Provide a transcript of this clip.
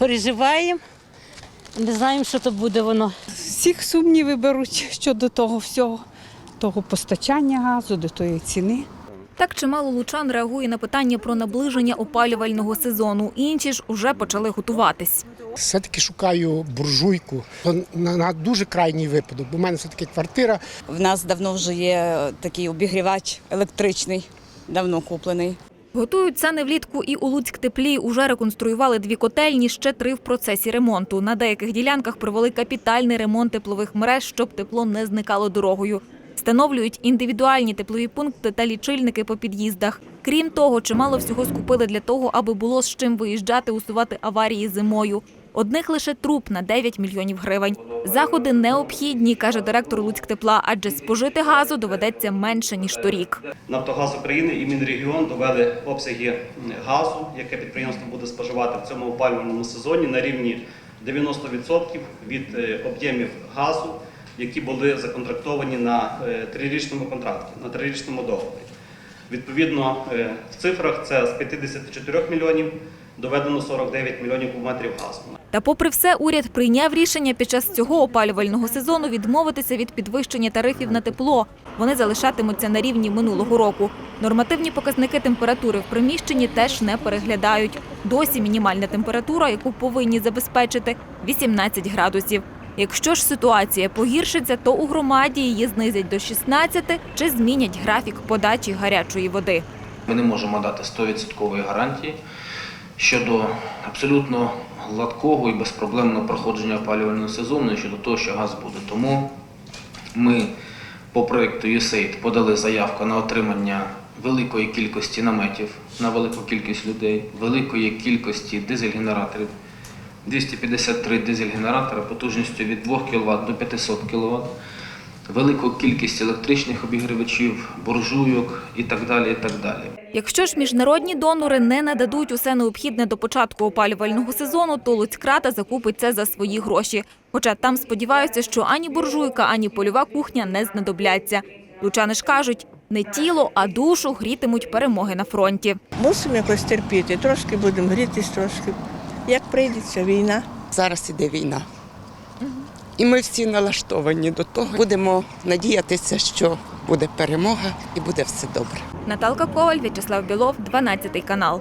переживаємо. Не знаємо, що то буде воно. Всіх сумніви беруть щодо того всього, того постачання газу, до тої ціни. Так чимало лучан реагує на питання про наближення опалювального сезону. Інші ж уже почали готуватись. Все-таки шукаю буржуйку на, на дуже крайній випадок, бо в мене все-таки квартира. В нас давно вже є такий обігрівач електричний, давно куплений. Готують це не влітку і у Луцьк теплі. Уже реконструювали дві котельні, ще три в процесі ремонту. На деяких ділянках провели капітальний ремонт теплових мереж, щоб тепло не зникало дорогою. Встановлюють індивідуальні теплові пункти та лічильники по під'їздах. Крім того, чимало всього скупили для того, аби було з чим виїжджати усувати аварії зимою. Одних лише труб на 9 мільйонів гривень. Заходи необхідні, каже директор Луцьктепла, адже спожити газу доведеться менше ніж торік. Нафтогаз України і Мінрегіон довели обсяги газу, яке підприємство буде споживати в цьому опалювальному сезоні на рівні 90% від е, об'ємів газу, які були законтрактовані на е, трирічному контракті, на трирічному договорі. Відповідно, е, в цифрах це з 54 мільйонів доведено 49 мільйонів кубометрів газу. Та попри все, уряд прийняв рішення під час цього опалювального сезону відмовитися від підвищення тарифів на тепло. Вони залишатимуться на рівні минулого року. Нормативні показники температури в приміщенні теж не переглядають. Досі мінімальна температура, яку повинні забезпечити, 18 градусів. Якщо ж ситуація погіршиться, то у громаді її знизять до 16 чи змінять графік подачі гарячої води. Ми не можемо дати 100% гарантії щодо абсолютно гладкого і безпроблемного проходження опалювального сезону щодо того, що газ буде. Тому ми по проєкту USAID подали заявку на отримання великої кількості наметів на велику кількість людей, великої кількості дизель-генераторів. 253 дизель-генератора потужністю від 2 кВт до 500 кВт, велику кількість електричних обігрівачів, буржуйок і так далі. І так далі. Якщо ж міжнародні донори не нададуть усе необхідне до початку опалювального сезону, то Луцькрата закупить це за свої гроші. Хоча там сподіваються, що ані буржуйка, ані польова кухня не знадобляться. Лучани ж кажуть, не тіло, а душу грітимуть перемоги на фронті. Мусимо якось терпіти, трошки будемо грітись, трошки. Як прийдеться війна. Зараз іде війна. І ми всі налаштовані до того. Будемо надіятися, що буде перемога і буде все добре. Наталка Коваль, В'ячеслав Білов, 12 канал.